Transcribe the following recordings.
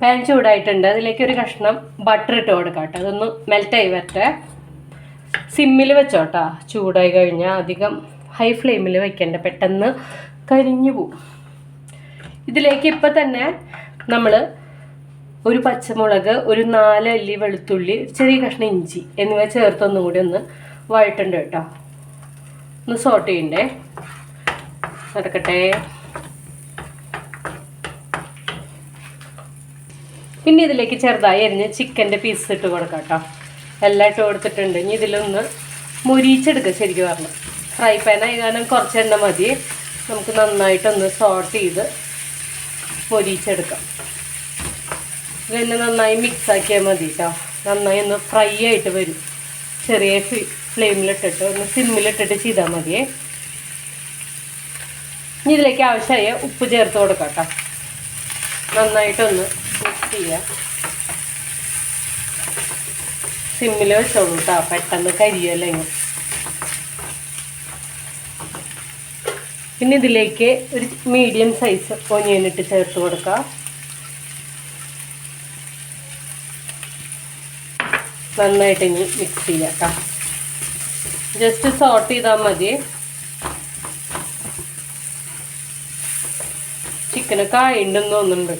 Pan ചൂടായിട്ടുണ്ട്. അതിലേക്ക് ഒരു കഷ്ണം ബട്ടർ ഇട്ട് കൊടുക്കാം കേട്ടോ. അതൊന്ന് മെൽറ്റായി വരട്ടെ. സിമ്മിൽ വെച്ചോട്ടാ ചൂടായി കഴിഞ്ഞാൽ അധികം ഹൈ ഫ്ലെയിമിൽ വെക്കേണ്ട. പെട്ടെന്ന് കരിഞ്ഞു പോവും. ഇതിലേക്ക് ഇപ്പം തന്നെ നമ്മൾ ഒരു പച്ചമുളക് ഒരു നാല് അല്ലി വെളുത്തുള്ളി ചെറിയ കഷ്ണം ഇഞ്ചി എന്നിവ ചേർത്തൊന്നും കൂടി ഒന്ന് വഴട്ടുണ്ട് കേട്ടോ. ഒന്ന് സോട്ട് ചെയ്യണ്ടേ? നടക്കട്ടെ. പിന്നെ ഇതിലേക്ക് ചെറുതായി അരിഞ്ഞ് ചിക്കന്റെ പീസ് ഇട്ട് കൊടുക്കാം കേട്ടോ. എല്ലാം ഇട്ട് കൊടുത്തിട്ടുണ്ട്. ഇനി ഇതിലൊന്ന് മുരിച്ചെടുക്കുക ശരിക്കും പറഞ്ഞു. ഫ്രൈ പാൻ ആയി കാരണം കുറച്ച് എണ്ണ മതി. നമുക്ക് നന്നായിട്ടൊന്ന് സോട്ട് ചെയ്ത് മുരിച്ചെടുക്കാം ഇതെന്നെ നന്നായി മിക്സ് ആക്കിയാൽ മതി കേട്ടോ. നന്നായി ഒന്ന് ഫ്രൈ ആയിട്ട് വരും. ചെറിയ ഫ്ലെയിമിലിട്ടിട്ട് ഒന്ന് സിമ്മിലിട്ടിട്ട് ചെയ്താൽ മതിയേ ഇനി ഇതിലേക്ക് ആവശ്യമായ ഉപ്പ് ചേർത്ത് കൊടുക്കാം കേട്ടോ. നന്നായിട്ടൊന്ന് ചെയ്യാം സിമ്മിൽ വെച്ചോളൂ കേട്ടോ പെട്ടെന്ന് കരിയല്ലെങ്കിൽ പിന്നെ ഇതിലേക്ക് ഒരു മീഡിയം സൈസ് ഒനിയനിട്ട് ചേർത്ത് കൊടുക്കാം. നന്നായിട്ട് ഇനി മിക്സ് ചെയ്യാം കേട്ടോ ജസ്റ്റ് സോട്ട് ചെയ്താൽ മതി. ചിക്കനൊക്കെ ആയിട്ടുണ്ടെന്ന് തോന്നുന്നുണ്ട്.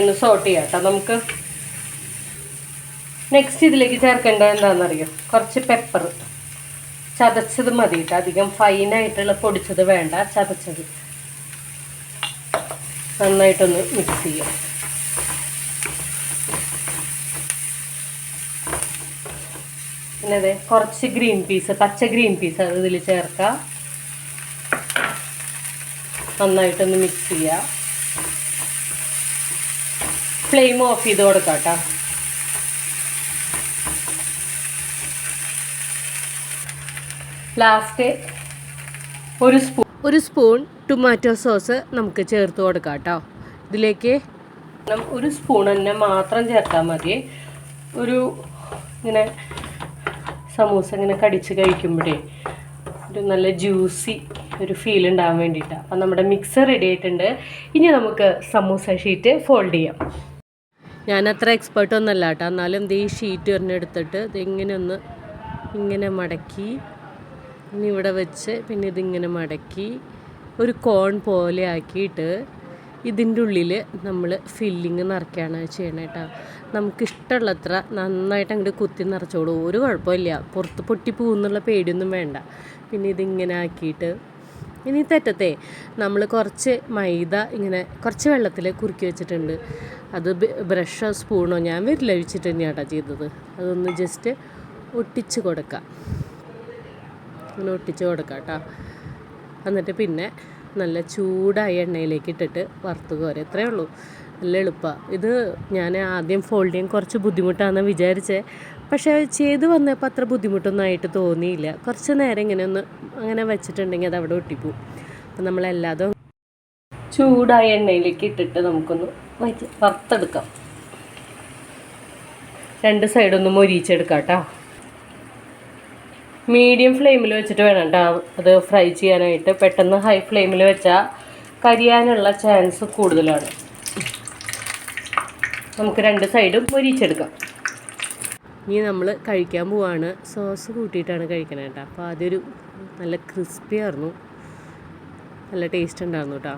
ഒന്ന് സോർട്ട് ചെയ്യാം കേട്ടോ നമുക്ക് നെക്സ്റ്റ് ഇതിലേക്ക് ചേർക്കേണ്ടത് എന്താണെന്നറിയോ? കുറച്ച് പെപ്പർ ചതച്ചത് മതി കേട്ടോ അധികം ഫൈനായിട്ടുള്ള പൊടിച്ചത് വേണ്ട. ചതച്ചത് നന്നായിട്ടൊന്ന് മിക്സ് ചെയ്യാം. പിന്നെ അതെ കുറച്ച് ഗ്രീൻ പീസ് പച്ച ഗ്രീൻ പീസ് അത് ഇതിൽ ചേർക്കാം. നന്നായിട്ടൊന്ന് മിക്സ് ചെയ്യുക ഫ്ലെയിം ഓഫ് ചെയ്ത് കൊടുക്കാം കേട്ടോ. ലാസ്റ്റ് ഒരു സ്പൂൺ ഒരു സ്പൂൺ ടൊമാറ്റോ സോസ് നമുക്ക് ചേർത്ത് കൊടുക്കാം കേട്ടോ. ഇതിലേക്ക് ഒരു സ്പൂൺ തന്നെ മാത്രം ചേർത്താൽ മതി. ഒരു ഇങ്ങനെ സമൂസ ഇങ്ങനെ കടിച്ച് കഴിക്കുമ്പോഴേ ഒരു നല്ല ജ്യൂസി ഒരു ഫീൽ ഉണ്ടാകാൻ വേണ്ടിയിട്ടാണ് അപ്പം നമ്മുടെ മിക്സർ റെഡി ആയിട്ടുണ്ട്. ഇനി നമുക്ക് സമൂസ ഷീറ്റ് ഫോൾഡ് ചെയ്യാം. എക്സ്പേർട്ട് ഒന്നല്ല കേട്ടോ. എന്നാലും ദേ ഈ ഷീറ്റ് ഒരെണ്ണം എടുത്തിട്ട് ഇത് ഇങ്ങനെ ഒന്ന് ഇങ്ങനെ മടക്കി ഇനി ഇവിടെ വെച്ച് പിന്നെ ഇതിങ്ങനെ മടക്കി ഒരു കോൺ പോലെ ആക്കിയിട്ട് ഇതിന്റെ ഉള്ളിൽ നമ്മൾ ഫില്ലിങ് നിറയ്ക്കുകയാണ് ചെയ്യണേ കേട്ടോ നമുക്കിഷ്ടമുള്ളത്ര നന്നായിട്ട് അങ്ങോട്ട് കുത്തി നിറച്ചോളൂ. ഒരു കുഴപ്പമില്ല. പുറത്ത് പൊട്ടി പോകുന്നുള്ള പേടിയൊന്നും വേണ്ട. പിന്നെ ഇതിങ്ങനെ ആക്കിയിട്ട് ഇനി തെറ്റത്തെ നമ്മൾ കുറച്ച് മൈദ ഇങ്ങനെ കുറച്ച് വെള്ളത്തിൽ കുറുക്കി വെച്ചിട്ടുണ്ട്. അത് ബ്രഷോ സ്പൂണോ ഞാൻ വരില്ല ഒഴിച്ചിട്ട് തന്നെയാണ് ചെയ്തത്. അതൊന്ന് ജസ്റ്റ് ഒട്ടിച്ച് കൊടുക്കാം. ഇങ്ങനെ ഒട്ടിച്ച് കൊടുക്കാം കേട്ടോ എന്നിട്ട് പിന്നെ നല്ല ചൂടായ എണ്ണയിലേക്ക് ഇട്ടിട്ട് വറുത്ത് വരെ ഇത്രയേ ഉള്ളൂ. നല്ല എളുപ്പമാണ് ഇത് ഞാൻ ആദ്യം ഫോൾഡ് ചെയ്യാൻ കുറച്ച് ബുദ്ധിമുട്ടാണെന്ന് വിചാരിച്ചേ. പക്ഷേ ചെയ്ത് വന്നപ്പോൾ അത്ര ബുദ്ധിമുട്ടൊന്നും ആയിട്ട് തോന്നിയില്ല. കുറച്ച് നേരം ഇങ്ങനെ ഒന്ന് അങ്ങനെ വെച്ചിട്ടുണ്ടെങ്കിൽ അത് അവിടെ ഒട്ടിപ്പോവും അപ്പം നമ്മളെല്ലാതും ചൂടായ എണ്ണയിലേക്ക് ഇട്ടിട്ട് നമുക്കൊന്ന് വറുത്തെടുക്കാം. രണ്ട് സൈഡൊന്ന് മൊരിച്ചെടുക്കാം കേട്ടോ മീഡിയം ഫ്ലെയിമിൽ വെച്ചിട്ട് വേണം കേട്ടോ അത് ഫ്രൈ ചെയ്യാനായിട്ട്. പെട്ടെന്ന് ഹൈ ഫ്ലെയിമിൽ വെച്ചാൽ കരിയാനുള്ള ചാൻസ് കൂടുതലാണ്. നമുക്ക് രണ്ട് സൈഡും മൊരിച്ചെടുക്കാം. ഇനി നമ്മൾ കഴിക്കാൻ പോവാണ്. സോസ് കൂട്ടിയിട്ടാണ് കഴിക്കണേ കേട്ടോ. അപ്പോൾ അതൊരു നല്ല ക്രിസ്പി ആയിരുന്നു. നല്ല ടേസ്റ്റ് ഉണ്ടായിരുന്നു കേട്ടോ.